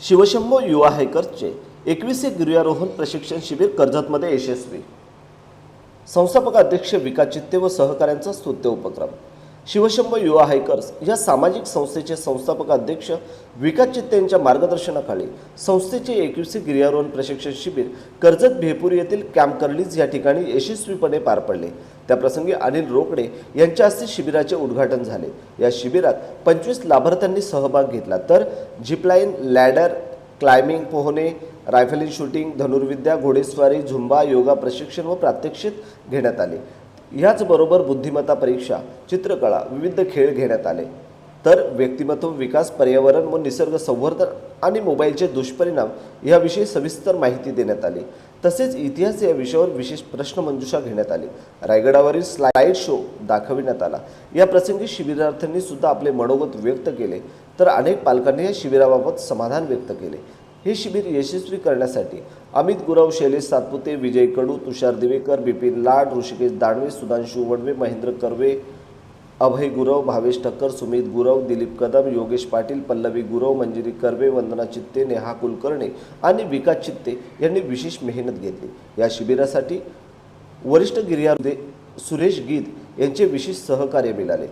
शिवशंभो युवा हायकर्सचे एकवीसशे गिर्यारोहण प्रशिक्षण शिबिर कर्जतमध्ये यशस्वी. संस्थापक अध्यक्ष विकास चित्ते व सहकाऱ्यांचा स्तुत्य उपक्रम. शिवशंभ युवा हायकर्स या सामाजिक संस्थेचे संस्थापक अध्यक्ष विकास चित्तेंच्या मार्गदर्शनाखाली संस्थेचे एकविसी गिर्यारोहण प्रशिक्षण शिबिर कर्जत भेपूर येथील कॅम्प कर्लीज या ठिकाणी यशस्वीपणे पार पडले. त्याप्रसंगी अनिल रोकडे यांच्या हस्ते शिबिराचे उद्घाटन झाले. या शिबिरात पंचवीस लाभार्थ्यांनी सहभाग घेतला. तर झिपलाईन लॅडर क्लाइम्बिंग पोहणे रायफलिंग शूटिंग धनुर्विद्या घोडेस्वारी झुंबा योगा प्रशिक्षण व प्रात्यक्षिक घेण्यात आले. ह्याचबरोबर बुद्धिमत्ता परीक्षा चित्रकला विविध खेळ घेण्यात आले. तर व्यक्तिमत्व विकास पर्यावरण व निसर्ग संवर्धन आणि मोबाईलचे दुष्परिणाम याविषयी सविस्तर माहिती देण्यात आली. तसेच इतिहास या विषयावर विशेष प्रश्नमंजुषा घेण्यात आली. रायगडावरील स्लाईड शो दाखविण्यात आला. या प्रसंगी शिबिरार्थ्यांनी सुद्धा आपले मनोगत व्यक्त केले. तर अनेक पालकांनी या शिबिराबाबत समाधान व्यक्त केले. हे शिबिर यशस्वी करण्यासाठी अमित गुरव शैलेश सातपुते विजय कडू तुषार दिवेकर बिपिन लाड ऋषिकेश दानवे सुधांशु वडवे महेंद्र कर्वे अभय गुरव भावेश ठक्कर सुमित गुरव दिलीप कदम योगेश पाटील पल्लवी गुरव मंजिरी कर्वे वंदना चित्ते नेहा कुलकर्णे आणि विकास चित्ते यांनी विशेष मेहनत घेतली. या शिबिरासाठी वरिष्ठ गिर्यारोहण सुरेश गीत यांचे विशेष सहकार्य मिळाले.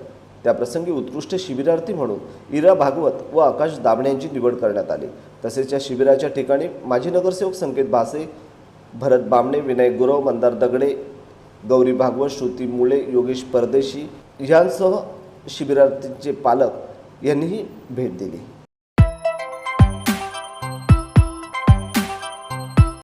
त्याप्रसंगी उत्कृष्ट शिबिरार्थी म्हणून इरा भागवत व आकाश दाभणे यांची निवड करण्यात आली. तसेच या शिबिराच्या ठिकाणी माजी नगरसेवक संकेत भासे भरत बामणे विनायक गुरव मंदार दगडे गौरी भागवत श्रुती मुळे योगेश परदेशी यांसह शिबिरार्थींचे पालक यांनीही भेट दिली.